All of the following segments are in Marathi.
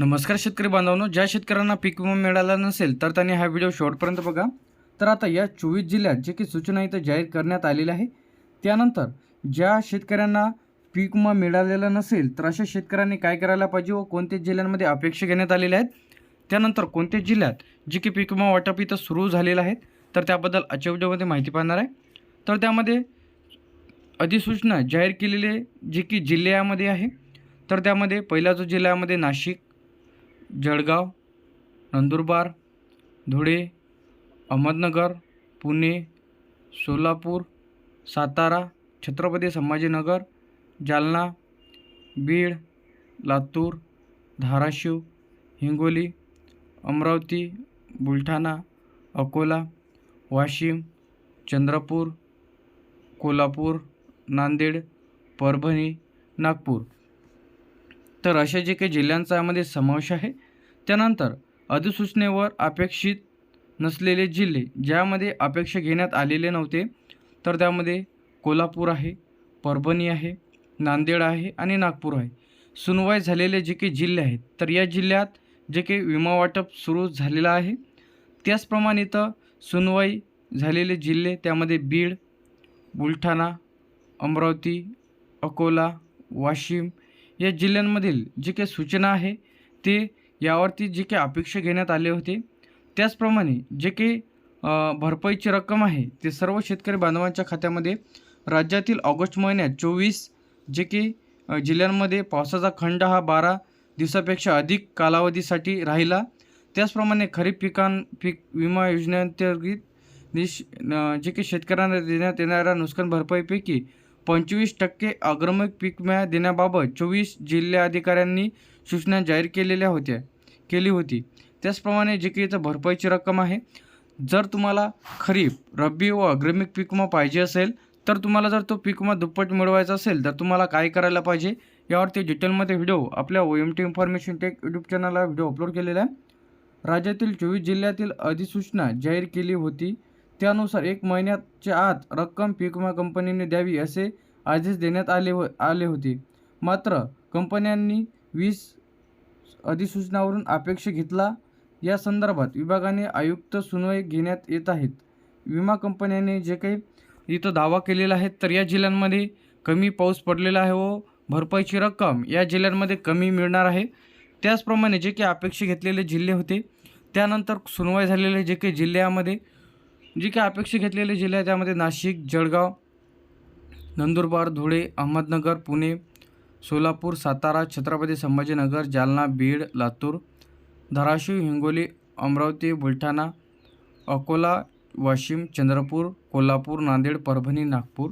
नमस्कार शेतकरी बांधवांनो ज्या शेतकऱ्यांना पीक विमा मिळाला नसेल तर त्यांनी हा व्हिडिओ शेवटपर्यंत बघा. तर आता या चोवीस जिल्ह्यात जे की सूचना इथं जाहीर करण्यात आलेल्या आहे त्यानंतर ज्या शेतकऱ्यांना पीक विमा मिळालेला नसेल तर अशा शेतकऱ्यांनी काय करायला पाहिजे व कोणत्या जिल्ह्यांमध्ये अपेक्षा घेण्यात आलेल्या आहेत? त्यानंतर कोणत्या जिल्ह्यात जे की पीक विमा वाटप इथं सुरू झालेलं आहे तर त्याबद्दल आजच्या व्हिडिओमध्ये माहिती पाहणार आहे. तर त्यामध्ये अधिसूचना जाहीर केलेले जे की जिल्ह्यामध्ये आहे. तर त्यामध्ये पहिला जो जिल्ह्यामध्ये नाशिक जळगाव नंदुरबार धुळे अहमदनगर पुणे सोलापूर सातारा छत्रपती संभाजीनगर जालना बीड लातूर धाराशिव हिंगोली अमरावती बुलढाणा अकोला वाशिम चंद्रपूर कोल्हापूर नांदेड परभणी नागपूर. तर अशा जे काही जिल्ह्यांचा यामध्ये समावेश आहे त्यानंतर अधिसूचनेवर अपेक्षित नसलेले जिल्हे ज्यामध्ये अपेक्षा घेण्यात आलेले नव्हते तर त्यामध्ये कोल्हापूर आहे परभणी आहे नांदेड आहे आणि नागपूर आहे. सुनवाई झालेले जे काही जिल्हे आहेत तर या जिल्ह्यात जे काही विमा वाटप सुरू झालेलं आहे त्याचप्रमाणे इथं सुनवाई झालेले जिल्हे त्यामध्ये बीड बुलढाणा अमरावती अकोला वाशिम या जिल्ह्यांमधील जे काही सूचना आहे ते यावरती जे काही अपेक्षा घेण्यात आले होते त्याचप्रमाणे जे काही भरपाईची रक्कम आहे ते सर्व शेतकरी बांधवांच्या खात्यामध्ये राज्यातील ऑगस्ट महिन्यात चोवीस जे की जिल्ह्यांमध्ये पावसाचा खंड हा बारा दिवसापेक्षा अधिक कालावधीसाठी राहिला. त्याचप्रमाणे खरीप पिकां पीक विमा योजनेअंतर्गत निश जे की शेतकऱ्यांना देण्यात येणाऱ्या नुकसान भरपाईपैकी पंचवीस टक्के अग्रमिक पीक विमा देण्याबाबत चोवीस जिल्हाधिकाऱ्यांनी सूचना जाहीर केलेल्या होत्या केली होती. त्याचप्रमाणे जे काही इथं भरपाईची रक्कम आहे. जर तुम्हाला खरीप रब्बी व अग्रमिक पीक विमा पाहिजे असेल तर तुम्हाला जर तो पीक विमा दुप्पट मिळवायचा असेल तर तुम्हाला काय करायला पाहिजे? यावरती डिटेलमध्ये व्हिडिओ आपल्या O M T information tech YouTube चॅनलला व्हिडिओ अपलोड केलेला आहे. राज्यातील चोवीस जिल्ह्यातील अधिसूचना जाहीर केली होती. त्यानुसार एक महिन्याच्या आत रक्कम पीक विमा कंपनीने द्यावी असे आदेश देण्यात आले व आले होते. मात्र कंपन्यांनी वीस अधिसूचनावरून अपेक्षा घेतला. या संदर्भात विभागाने आयुक्त सुनवाई घेण्यात येत आहेत. विमा कंपन्यांनी जे काही इथं दावा केलेला आहे तर या जिल्ह्यांमध्ये कमी पाऊस पडलेला आहे व भरपाईची रक्कम या जिल्ह्यांमध्ये कमी मिळणार आहे. त्याचप्रमाणे जे काही अपेक्षा घेतलेले जिल्हे होते त्यानंतर सुनवाई झालेले जे काही जिल्ह्यामध्ये जे काही अपेक्षा घेतलेले जिल्हे आहेत त्यामध्ये नाशिक जळगाव नंदुरबार धुळे अहमदनगर पुणे सोलापूर सातारा छत्रपती संभाजीनगर जालना बीड लातूर धाराशिव हिंगोली अमरावती बुलढाणा अकोला वाशिम चंद्रपूर कोल्हापूर नांदेड परभणी नागपूर.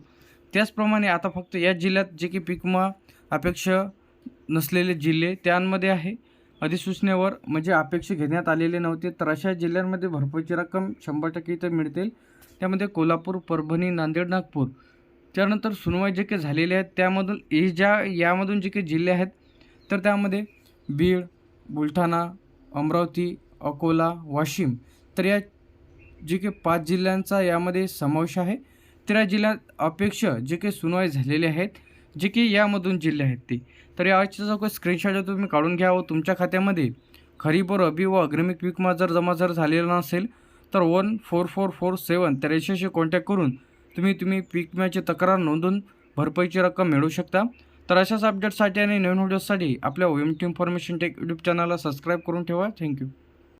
त्याचप्रमाणे आता फक्त या जिल्ह्यात जे की पिकमा अपेक्षा नसलेले जिल्हे त्यांमध्ये आहे. अधिसूचनेवर म्हणजे अपेक्षा घेण्यात आलेले नव्हते तर अशा जिल्ह्यांमध्ये भरपाईची रक्कम शंभर टक्के इथं मिळतील. त्यामध्ये कोल्हापूर परभणी नांदेड नागपूर. त्यानंतर सुनवाई जे काही झालेले आहेत त्यामधून हे ज्या यामधून जे काही जिल्हे आहेत तर त्यामध्ये बीड बुलढाणा अमरावती अकोला वाशिम तर या जे काही पाच जिल्ह्यांचा यामध्ये समावेश आहे. तर या जिल्ह्यात अपेक्षा जे काही सुनवाई झालेले आहेत जे की यामधून जिल्हे आहेत ते. तर याचा जो काही स्क्रीनशॉट तुम्ही काढून घ्या व तुमच्या खात्यामध्ये खरीप व रबी व अग्रमिक पीक जर जमा जर झालेला नसेल तर one four four four seven त्र्याऐंशी कॉन्टॅक्ट करून तुम्ही तुम्ही पीक विम्याची तक्रार नोंदवून भरपाईची रक्कम मिळवू शकता. तर अशाच अपडेटसाठी आणि नवीन व्हिडिओसाठी आपल्या O M T information tech YouTube चॅनलला सबस्क्राईब करून ठेवा. Thank you